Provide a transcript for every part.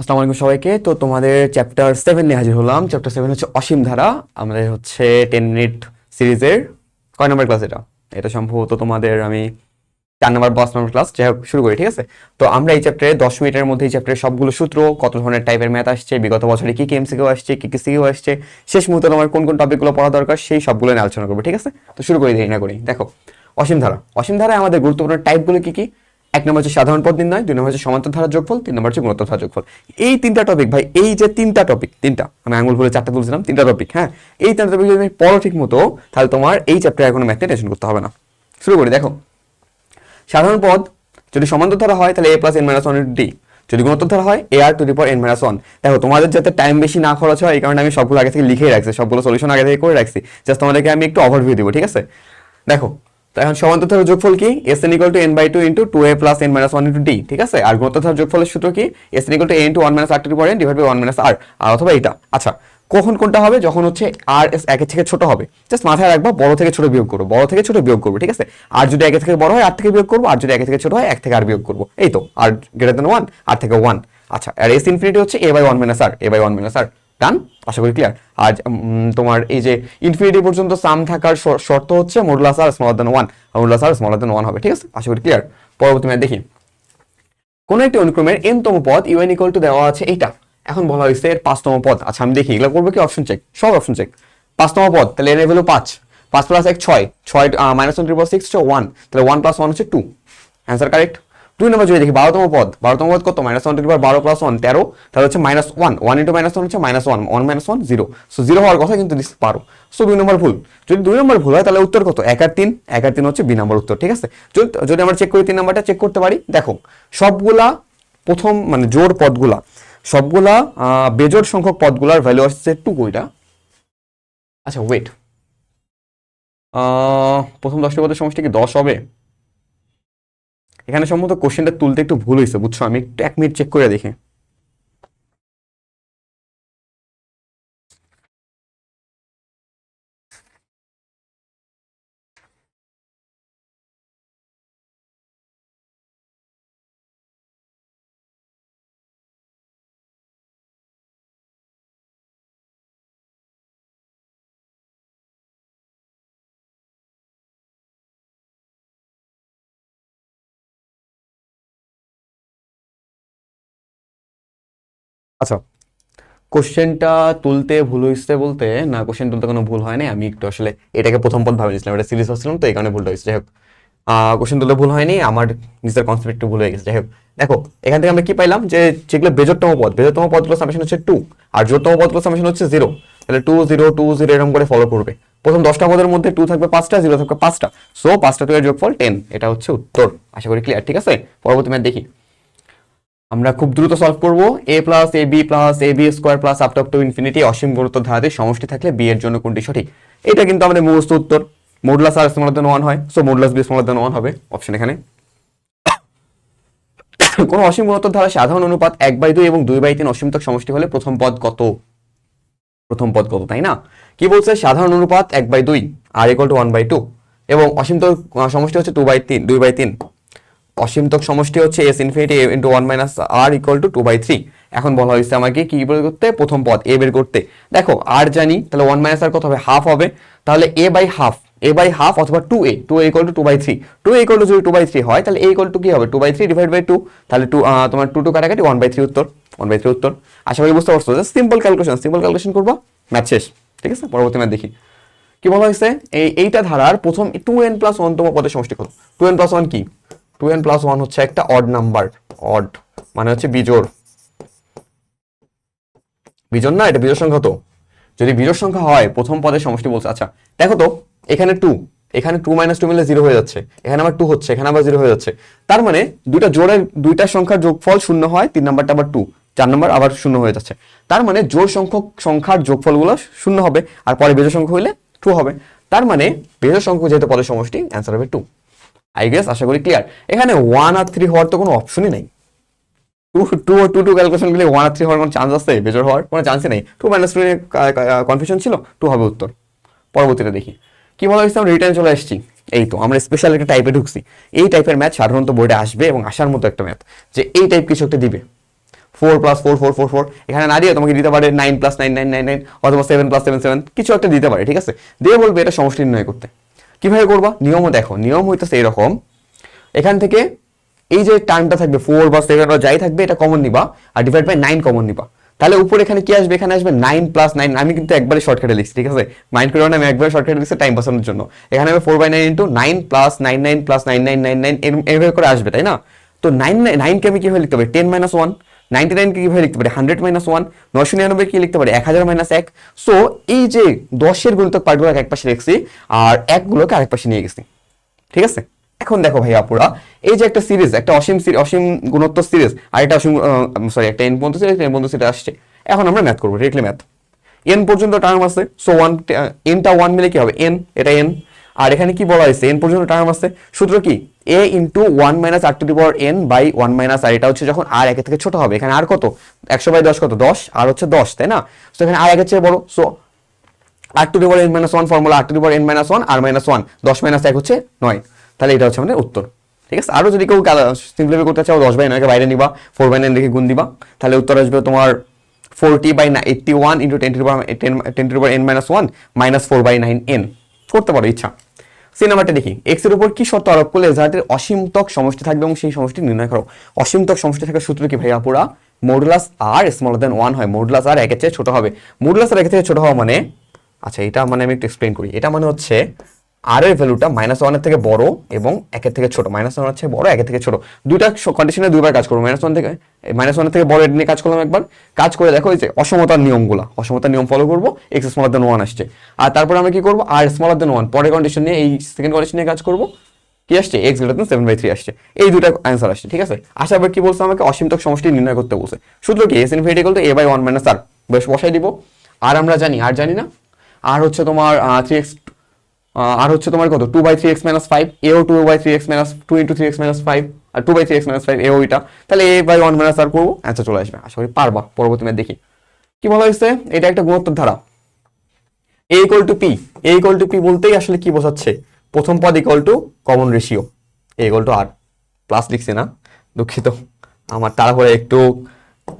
আসসালামু আলাইকুম সবাইকে। তো তোমাদের চ্যাপ্টার সেভেন নিয়ে হাজির হলাম। চ্যাপ্টার সেভেন হচ্ছে অসীম ধারা। আমাদের হচ্ছে টেন মিনিট সিরিজের কয় নম্বর ক্লাস এটা? এটা সম্ভবত তোমাদের আমি চার নম্বর পাঁচ নম্বর ক্লাস যাই শুরু করি, ঠিক আছে? তো আমরা এই চ্যাপ্টারে দশ মিনিটের মধ্যে এই চ্যাপ্টারের সবগুলো সূত্র, কত ধরনের টাইপের ম্যাথ আসছে, বিগত বছরে কি কি এমসিকিউ আসছে, কী কী সিকিউ আসছে, শেষ মুহূর্তে তোমার কোন কোন টপিকগুলো পড়া দরকার, সেই সবগুলো নিয়ে আলোচনা করব, ঠিক আছে? তো শুরু করি দেরি না করি দেখো, অসীম ধারা। অসীম ধারায় আমাদের গুরুত্বপূর্ণ টাইপগুলো কী কি? এক নম্বর হচ্ছে সাধারণ পদ নির্ণয়, দুই নম্বর হচ্ছে সমান্তর ধারা যোগফল, তিন নম্বর হচ্ছে গুণোত্তর ধারা যোগফল। এই তিনটা টপিক ভাই, এই যে তিনটা টপিক তিনটা, আমি আঙুল বলে চারটা তুলছিলাম, তিনটা টপিক হ্যাঁ? এই তিনটা টপিক যদি পড়ো ঠিক মতো তাহলে তোমার এই চ্যাপ্টারে এখন ম্যাথে টেনশন করতে হবে না। শুরু করি, দেখো। সাধারণ পদ, যদি সমান্তর ধারা হয়, তাহলে a plus n minus one d যদি গুণোত্তর ধারা হয় এ আর টু দি পর এন মাইনাস ওয়ান দেখো, তোমাদের যাতে টাইম বেশি না খরচ হয়, এই কারণে আমি সবগুলো আগে থেকে লিখে রাখছি, সবগুলো সলিউশন আগে থেকে করে রাখছি। জাস্ট তোমাদেরকে আমি একটু ওভারভিউ দিব, ঠিক আছে? দেখো তো এখন সমান্তর ধারার যোগফল কি? S n equal to n by two into two a plus n minus one into d ঠিক আছে? আর গুণোত্তর যোগফলের সূত্র কি? S n equal to a into one minus r to power n divide by one minus r অথবা এটা আচ্ছা কখন কোনটা হবে? যখন হচ্ছে আর এস একের থেকে ছোট হবে। জাস্ট মাথায় রাখবা, বড় থেকে ছোট বিয়োগ করব। বড় থেকে ছোট বিয়োগ করব, ঠিক আছে? আর যদি একের থেকে বড় হয় আর থেকে বিয়োগ করব। আর যদি একের থেকে ছোট হয়, এক থেকে আর বিয়োগ করব। এই তো আর গ্রেটার দেন ওয়ান আর থেকে ওয়ান আচ্ছা আর এস ইনফিনিটি হচ্ছে a by one minus r a by one minus r done আশা করি ক্লিয়ার আর তোমার এই যে ইনফিনিটি পর্যন্ত সাম থাকার শর- শর্ত হচ্ছে modulus r smaller than one modulus r smaller than one হবে, ঠিক আছে? আশা করি ক্লিয়ার পরবর্তী ম্যাথ দেখি। কোন একটি অনুক্রমের এন তম পদ ইউএন ইকুয়াল টু দেওয়া আছে এইটা। এখন বলা হয়েছে এর পাঁচতম পদ। আচ্ছা আমি দেখি, এগুলো করব কি? অপশন চেক সব অপশন চেক পাঁচতম পদ, তাহলে এর ভ্যালু পাঁচ। পাঁচ প্লাস এক, ছয়। ছয় minus one triple six one তাহলে ওয়ান প্লাস ওয়ান হচ্ছে টু অ্যান্সার কারেক্ট দুই নম্বর যদি দেখি, বারোতম পদ। বারোতম পদ কত? মাইনাস ওয়ান ট্রিপল বারো প্লাস ওয়ান তেরো। তাহলে হচ্ছে minus one one into minus one হচ্ছে minus one one minus one zero so zero হওয়ার কথা কিন্তু দিস বারো সো দুই নম্বর ভুল। যদি দুই নম্বর ভুল হয়, তাহলে উত্তর কত? এক আর তিন। এক আর তিন হচ্ছে বি নম্বর উত্তর, ঠিক আছে? যদি আমরা চেক করি তিন নম্বরটা চেক করতে পারি। দেখো, সবগুলা প্রথম মানে জোর পদগুলা, সবগুলা বেজোর সংখ্যক পদগুলার ভ্যালু আসছে টু কইটা আচ্ছা ওয়েট প্রথম দশটি পদের সমষ্টি কি দশ হবে? এখানে সম্ভবত কোশ্চেনটা তুলতে একটু ভুল হয়েছে, বুঝছ? আমি একটু এক মিনিট চেক করে দেখি। আচ্ছা কোশ্চেনটা তুলতে, ভুল হয়েছে বলতে, না কোশ্চেন তুলতে কোনো ভুল হয় নাই আমি একটু আসলে এটাকে প্রথম পদ ভাবে নিয়েছিলাম, এটা সিরিজ হচ্ছিলাম তো, এই কারণে ভুলটা হয়েছে। যাই হোক কোশ্চেন তুলতে ভুল হয়নি, আমার নিজের কনসেপ্ট একটু ভুল হয়ে গেছে। যাই হোক, দেখো, এখান থেকে আমরা কি পাইলাম? যে, যেগুলো বেজোরতম পদ, বেজোরতম পদগুলো সামেশন হচ্ছে টু আর জোরতম পদগুলো সামেশন হচ্ছে জিরো তাহলে টু জিরো টু জিরো এরকম করে ফলো করবে। প্রথম দশটা পদের মধ্যে টু থাকবে পাঁচটা জিরো থাকবে পাঁচটা। সো পাঁচটা টু এর যোগফল টেন এটা হচ্ছে উত্তর। আশা করি ক্লিয়ার ঠিক আছে? পরবর্তী ম্যাথ দেখি। আমরা খুব দ্রুত সলভ করব। A plus a b plus a b square plus up to infinity অসীম গুরুত্ব ধারাতে সমষ্টি থাকলে বি এর জন্য কোনটি সঠিক? এটা কিন্তু আমাদের মুখস্থ উত্তর modulus r smaller than one হয় so modulus b smaller than one হবে। অপশন এখানে। কোন অসীম গুণোত্তর ধারা সাধারণ অনুপাত এক বাই দুই এবং দুই বাই তিন অসীমতক সমষ্টি হলে প্রথম পদ কত? প্রথম পদ কত তাই না? কি বলছে? সাধারণ অনুপাত এক বাই দুই r equal to one by two এবং অসীমতক আহ, সমষ্টি হচ্ছে টু বাই তিন দুই বাই তিন। অসীমতক সমষ্টি হচ্ছে S infinity into one minus r equal to two by three এখন বলা হয়েছে আমাকে কি বের করতে? প্রথম পদ এ বের করতে। দেখো আর জানি, তাহলে ওয়ান মাইনাস আর কত হবে? হাফ হবে। তাহলে a by half a by half অথবা two a two a equal to two by three two equal to যদি টু বাই থ্রি হয়, তাহলে এ ইকুয়াল টু কি হবে? Two by three divide by two তাহলে two তোমার two two কাটাকাটি one by three উত্তর ওয়ান বাই থ্রি উত্তর। আশা করি বুঝতে পারছ। সিম্পল ক্যালকুলেশন সিম্পল ক্যালকুলেশন করব। ম্যাথ শেষ, ঠিক আছে? পরবর্তী ম্যাথ দেখি। কি বলা হয়েছে? এই, এইটা ধারার প্রথম টু এন প্লাস ওয়ানতম পদের সমষ্টি কত? টু এন প্লাস ওয়ান কি? টু এন প্লাস ওয়ান হচ্ছে একটা অড নাম্বার অড মানে হচ্ছে বিজোড়। বিজোড় না? এটা বিজোড় সংখ্যা তো। যদি বিজোড় সংখ্যা হয়, প্রথম পদের সমষ্টি বলছে। আচ্ছা দেখো তো, এখানে টু এখানে টু মাইনাস টু মিলে জিরো হয়ে যাচ্ছে। এখানে আবার টু হচ্ছে, এখানে আবার জিরো হয়ে যাচ্ছে। তার মানে দুইটা জোড়ের, দুইটা সংখ্যার যোগফল শূন্য হয়, তিন নাম্বারটা আবার টু চার নাম্বার আবার শূন্য হয়ে যাচ্ছে। তার মানে জোড় সংখ্যক সংখ্যার যোগফলগুলো শূন্য হবে, আর পরে বেজোড় সংখ্যা হইলে টু হবে। তার মানে বেজোড় সংখ্যক যেহেতু পদের সমষ্টি অ্যান্সার হবে টু আই গেস আশা করি ক্লিয়ার এখানে ওয়ান আর থ্রি হওয়ার তো কোনো অপশনই নেই। Two two two two calculation গেলে ওয়ান আর থ্রি হওয়ার কোনো চান্স আছে? বেজোর হওয়ার কোনো চান্সই নেই। টু মাইনাস টু কনফিউশন ছিল টু হবে উত্তর। পরবর্তীতে দেখি। কি বলা হয়েছে? আমরা রিটার্ন চলে আসছি। এই তো, আমরা স্পেশাল একটা টাইপে ঢুকছি। এই টাইপের ম্যাথ সাধারণত বোর্ডে আসবে এবং আসার মতো একটা ম্যাথ যে এই টাইপ কিছু একটা দিবে। Four plus four four four four এখানে না দিয়ে তোমাকে দিতে পারে nine plus nine nine nine nine অথবা সেভেন প্লাস সেভেন সেভেন কিছু একটা দিতে পারে, ঠিক আছে? দিয়ে বলবে এটা সমষ্টি নির্ণয় করতে। কীভাবে করবা? নিয়মও দেখো। নিয়ম হইতেছে এরকম। এখান থেকে এই যে টার্মটা থাকবে ফোর বা সেভেন বা যাই থাকবে, এটা কমন নিবা আর ডিভাইড বাই নাইন কমন নিবা। তাহলে উপরে এখানে কি আসবে? এখানে আসবে নাইন প্লাস নাইন আমি কিন্তু একবারে শর্টকাটে লিখছি, ঠিক আছে? মাইন্ড করে আমি একবারে শর্টকাটে লিখছি টাইম বাঁচানোর জন্য। এখানে হবে four by nine into nine plus nine nine plus nine nine nine nine এভাবে করে আসবে, তাই না? তো নাইন নাইনকে আমি কীভাবে লিখতে পারি? টেন মাইনাস ওয়ান নাইনটি নাইনকে কীভাবে লিখতে পারি? হান্ড্রেড মাইনাস ওয়ান নশো নিরানব্বই কি লিখতে পারি? এক হাজার মাইনাস এক। সো, এই যে দশের গুণিতক পার্টগুলোকে এক পাশে রেখেছি, আর একগুলোকে আরেক পাশে নিয়ে গেছি। ঠিক আছে? এখন দেখো ভাই আপুরা, এই যে একটা সিরিজ, একটা অসীম অসীম গুণত্ব সিরিজ, আর একটা অসীম সরি একটা এন পর্যন্ত সিরিজ এন পর্যন্ত সিরিজ আসছে। এখন আমরা ম্যাথ করব ডিরেক্টলি ম্যাথ। এন পর্যন্ত টার্ম আছে সো ওয়ান এনটা ওয়ান মিলে কি হবে? এন এটা এন আর এখানে কি বলা হয়েছে? এন পর্যন্ত টার্ম আছে। সূত্র কি? A into one minus r to the power n by one minus r এটা হচ্ছে যখন আর একের থেকে ছোট হবে। এখানে আর কত? একশো বাই দশ কত? দশ। আর হচ্ছে দশ, তাই না? তো এখানে আর একের চেয়ে বড়। So r to the power n minus one formula r to the power n minus one r minus one দশ মাইনাস এক হচ্ছে নয়। তাহলে এটা হচ্ছে আমাদের উত্তর। ঠিক আছে? আরও যদি কেউ সিম্পলিফাই করতে চাও, দশ বাই নয়কে বাইরে নিবা ফোর বাই নাইন রেখে গুণ দিবা। তাহলে উত্তর আসবে তোমার forty by eighty one into ten two ten ten two n minus one minus four by nine n করতে পারো ইচ্ছা। সিনেমাটা দেখি। এক্সের উপর কি শর্ত আরোপ করলে যাদের অসীমতক সমষ্টি থাকবে এবং সেই সমষ্টি নির্ণয় করো। অসীমতক সমষ্টি থাকার সূত্র কি ভাইয়া পুরা? Modulus r smaller than one হয়। মডুলাস আর একের চেয়ে ছোট হবে। মডুলাস আর একের থেকে ছোট হওয়া মানে আচ্ছা এটা মানে আমি একটু এক্সপ্লেন করি। এটা মানে হচ্ছে আর এর ভ্যালুটা মাইনাস ওয়ানের থেকে বড় এবং একের থেকে ছোট। মাইনাস ওয়ান হচ্ছে বড়, একের থেকে ছোট। দুইটা কন্ডিশনে দুইবার কাজ করব। মাইনাস ওয়ান থেকে মাইনাস ওয়ানের থেকে বড় এটা নিয়ে কাজ করলাম একবার। কাজ করে দেখো যে অসমতার নিয়মগুলো। অসমতার নিয়ম ফলো করব এক্স স্মলার দেন ওয়ান আসছে। আর তারপর আমরা কি করব? আর স্মলার দেন ওয়ান পরের কন্ডিশন নিয়ে, এই সেকেন্ড কন্ডিশন নিয়ে কাজ করব। কি আসছে? X greater than seven by three আসছে। এই দুটা অ্যান্সার আসছে, ঠিক আছে? আশা আবার কি বলছে আমাকে? অসীমতক সমষ্টি নির্ণয় করতে বলছে। শুধু কি? এস ইনফিনিটি তো a by one minus r বেশ, বসাই দিব। আর আমরা জানি আর জানি না। আর হচ্ছে তোমার থ্রি এক্স আর হচ্ছে তোমার কত? Two by three x minus five এও two by three x minus two into three x minus five R two by three x minus five এও এটা। তাহলে a by one minus r করব। Answer চলে আসবে। আশা করি পারবা, পরবর্তী ম্যাথ দেখি। কি বলা হয়েছে? এটা একটা গুণোত্তর ধারা। A equal to p a equal to p বলতেই আসলে কি বোঝাচ্ছে? প্রথম পদ equal to common ratio a equal to r plus লিখছি না। দুঃখিত। আমার তাড়াহুড়ে একটু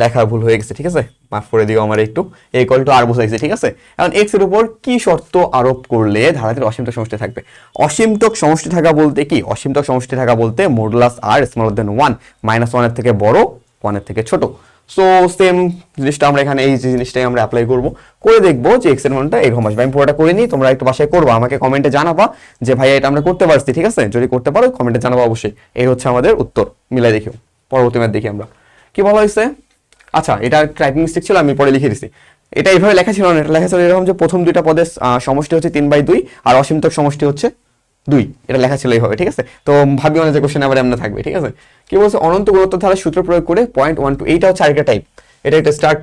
লেখা ভুল হয়ে গেছে, ঠিক আছে? মাফ করে দিও আমার একটু ইকুয়াল টু আর বোঝাইছে ঠিক আছে? এখন এক্সের উপর কি শর্ত আরোপ করলে ধারাটির অসীমতক সমষ্টি থাকবে? অসীমতক সমষ্টি থাকা বলতে কি? অসীমতক সমষ্টি থাকা বলতে modulus r smaller than one minus ওয়ানের থেকে বড় ওয়ানের থেকে ছোট। সো সেম জিনিসটা আমরা এখানে, এই জিনিসটাই আমরা অ্যাপ্লাই করব। করে দেখব যে এক্সের মানটা এরকম আসবে। আমি পুরোটা করে নিই, তোমরা একটু বাসায় করব, আমাকে কমেন্টে জানাবা যে, ভাই, এটা আমরা করতে পারছি, ঠিক আছে? যদি করতে পারো কমেন্টে জানাব অবশ্যই। এই হচ্ছে আমাদের উত্তর। মিলাই দেখিও। পরবর্তী ম্যাথ দেখি আমরা। কি বলা হয়েছে? আচ্ছা এটা টাইপিং মিস্টেক ছিল, আমি পরে লিখে দিছি। এটা এইভাবে লেখা ছিল না, এটা লেখা ছিল এরকম যে প্রথম দুইটা পদের সমষ্টি হচ্ছে তিন বাই দুই, আর অসীমতক সমষ্টি হচ্ছে দুই। এটা লেখা ছিল এইভাবে, ঠিক আছে? তো ভাবি অনেক যে কোশ্চেন আবার এমন থাকবে, ঠিক আছে? কি বলছে? অনন্ত গুরুত্ব ধারা সূত্র প্রয়োগ করে পয়েন্ট ওয়ান টু এইটা হচ্ছে আরেকটা টাইপ এটা একটা স্টার্ট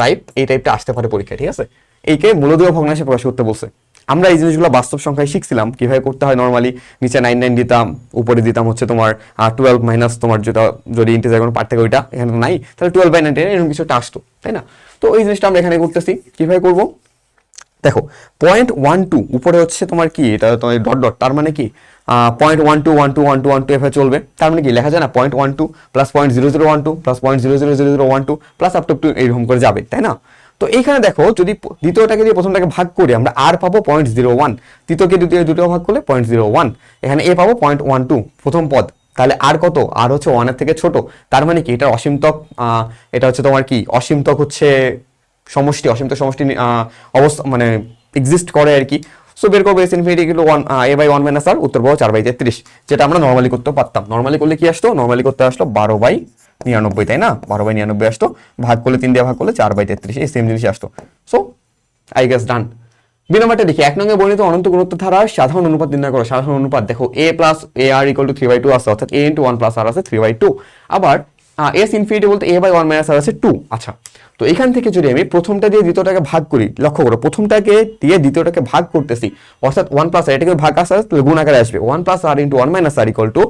টাইপ এই টাইপটা আসতে পারে পরীক্ষা ঠিক আছে? এইকে মূলদীয় ভগ্নাংশে প্রকাশ করতে বলছে। আমরা এই জিনিসগুলো বাস্তব সংখ্যায় শিখছিলাম। কীভাবে করতে হয় নর্মালি নিচে নাইন নাইন দিতাম, উপরে দিতাম হচ্ছে তোমার টুয়েলভ মাইনাস তোমার যেটা, যদি ইন্টিজার কোনো পার্ট থাকে ওইটা, এখানে নাই। তাহলে টুয়েলভ বাই নাইন এরকম কিছু আসতো, তাই না? তো এই জিনিসটা আমরা এখানে করতেছি। কীভাবে করব? দেখো পয়েন্ট ওয়ান টু উপরে হচ্ছে তোমার কি? এটা তোমার ডট ডট তার মানে কি? Point one two one two one two one two এভাবে চলবে। তার মানে কি? লেখা যায় না point one two plus point zero zero one two plus point zero zero zero zero one two plus up to এইরকম করে যাবে, তাই না? তো এইখানে দেখো, যদি দ্বিতীয়টাকে দিয়ে প্রথমটাকে ভাগ করি, আমরা আর পাবো পয়েন্ট জিরো ওয়ান তৃতীয়কে দ্বিতীয় দুটো ভাগ করলে পয়েন্ট জিরো ওয়ান এখানে এ পাবো পয়েন্ট ওয়ান টু প্রথম পদ। তাহলে আর কত? আর হচ্ছে ওয়ানের থেকে ছোট। তার মানে কি? এটা অসীমতক এটা হচ্ছে তোমার কি? অসীমতক হচ্ছে সমষ্টি অসীমতক সমষ্টি অবস্থা মানে এক্সিস্ট করে আর কি। সো বের করব S infinity kilo one a by one minus r উত্তর পাবো চার বাই তেত্রিশ। যেটা আমরা নর্মালি করতে পারতাম। নর্মালি করলে কি আসতো? নর্মালি করতে আসলো বারো বাই নিরানব্বই, তাই না? বারো বাই নিরানব্বই আসতো। ভাগ করলে তিন দিয়ে ভাগ করলে চার বাই তেত্রিশ, এই সেম জিনিস আসতো। সো আই গেস ডান দুই নম্বরটা দেখি। এক নঙ্গে বর্ণিত অনন্ত গুণত্ব ধারা সাধারণ অনুপাত নির্ণয় করো। সাধারণ অনুপাত, দেখো a plus a r equal to three by two আছে, অর্থাৎ a into one plus r আছে থ্রি বাই টু আবার এস ইনফিনিটি বলতে a by one minus r আছে টু আচ্ছা তো এখান থেকে যদি আমি প্রথমটা দিয়ে দ্বিতীয়টাকে ভাগ করি, লক্ষ্য করো, প্রথমটাকে দিয়ে দ্বিতীয়টাকে ভাগ করতেছি, অর্থাৎ ওয়ান প্লাস আর এটাকে ভাগ আসে, তাহলে গুণ আকারে আসবে। One plus r into one minus r equal to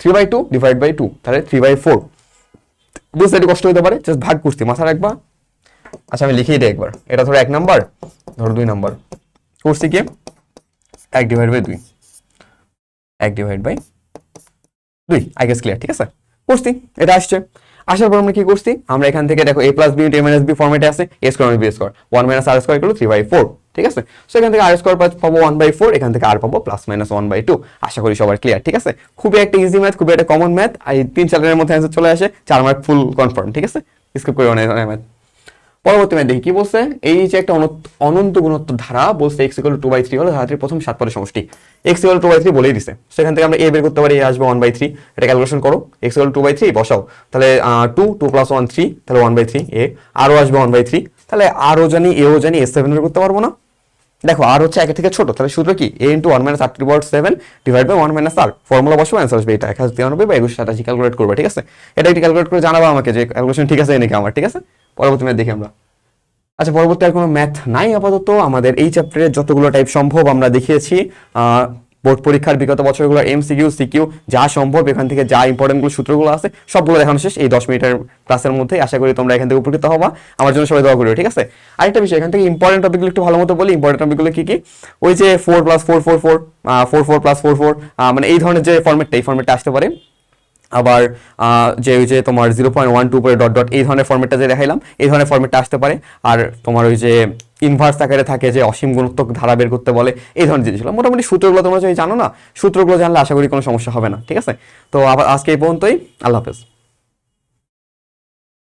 three by two divide by two তাহলে থ্রি বাই ফোর বুঝতে একটু কষ্ট হতে পারে জাস্ট ভাগ করছি মাথা রাখবা। আচ্ছা আমি লিখেই দিই একবার। এটা ধরো এক নাম্বার ধরো দুই নাম্বার করছি কি? এক ডিভাইড বাই দুই। এক ডিভাইড বাই দুই আই গেস ক্লিয়ার ঠিক আছে? করছি, এটা আসছে। আসার পর আমরা কি করছি? আমরা এখান থেকে দেখো A plus B A minus B ফর্মেটে আছে A square B square one minus R square equal three by four ঠিক আছে? সো এখান থেকে আর স্কোয়ার পাবো ওয়ান বাই ফোর এখান থেকে আর পাবো plus minus one by two আশা করি সবার ক্লিয়ার ঠিক আছে? খুবই একটা ইজি ম্যাথ খুবই একটা কমন ম্যাথ এই তিন চার মধ্যে অ্যান্সার চলে আসে, চার মার্ক ফুল কনফার্ম ঠিক আছে? স্কিপ করে অনেক ম্যাথ পরবর্তী ম্যাথ দেখি কি বলছে? এই যে একটা অনন্ত গুণত্ব ধারা বলছে x equal to by three হলো ধারাটির প্রথম সাত পরের সমষ্টি। X equal to by three বলেই দিছে। সেখান থেকে আমরা এ বের করতে পারি, এ আসবে ওয়ান বাই থ্রি এটা ক্যালকুলেশন করো। X equal to by three বসাও। তাহলে two two plus one three তাহলে ওয়ান বাই থ্রি এ আরও আসবে ওয়ান বাই থ্রি তাহলে আরও জানি, এও জানি এস সেভেন বের করতে পারব না। দেখো, আর হচ্ছে একের থেকে ছোট, তাহলে সূত্র কি? A into one minus r to power seven divide by one minus r formula বসবো অ্যান্সার আসবে এটা এক হাজার তিরানব্বই বা একুশ সাতাশি ক্যালকুলেট করবে, ঠিক আছে? এটা একটু ক্যালকুলেট করে জানাব আমাকে যে ক্যালকুলেশন ঠিক আছে এনেকে আমার, ঠিক আছে? পরবর্তী ম্যাথ দেখি আমরা। আচ্ছা পরবর্তী আর কোনো ম্যাথ নাই আপাতত। আমাদের এই চ্যাপ্টারে যতগুলো টাইপ সম্ভব আমরা দেখিয়েছি। বোর্ড পরীক্ষার বিগত বছরগুলো এমসিকিউ সিকিউ সিকিউ যা সম্ভব, এখান থেকে যা ইম্পর্টেন্টগুলো সূত্রগুলো আছে, সবগুলো দেখানো শেষ। এই দশ মিনিটের ক্লাসের মধ্যে আশা করি তোমরা এখান থেকে উপকৃত হবা। আমার জন্য সবাই দোয়া করবে ঠিক আছে? আরেকটা বিষয়, এখান থেকে ইম্পর্টেন্ট টপিকগুলো একটু ভালো মতো বলি। ইম্পর্টেন্ট টপিকগুলো কি কি? ওই যে four plus four four four four four plus four four মানে এই ধরনের যে ফর্মেটটা এই ফর্মেটটা আসতে পারে। আবার যে ওই যে তোমার zero point one two dot dot এই ধরনের ফর্মেটটা যে দেখাইলাম, এই ধরনের ফর্মেটটা আসতে পারে। আর তোমার ওই যে ইনভার্স আকারে থাকে যে অসীম গুণোত্তক ধারা বের করতে বলে, এই ধরনের জিনিসগুলো। মোটামুটি সূত্রগুলো তোমরা যদি জানো না, সূত্রগুলো জানলে আশা করি কোনো সমস্যা হবে না, ঠিক আছে? তো আবার আজকে এই পর্যন্তই, আল্লাহ হাফেজ।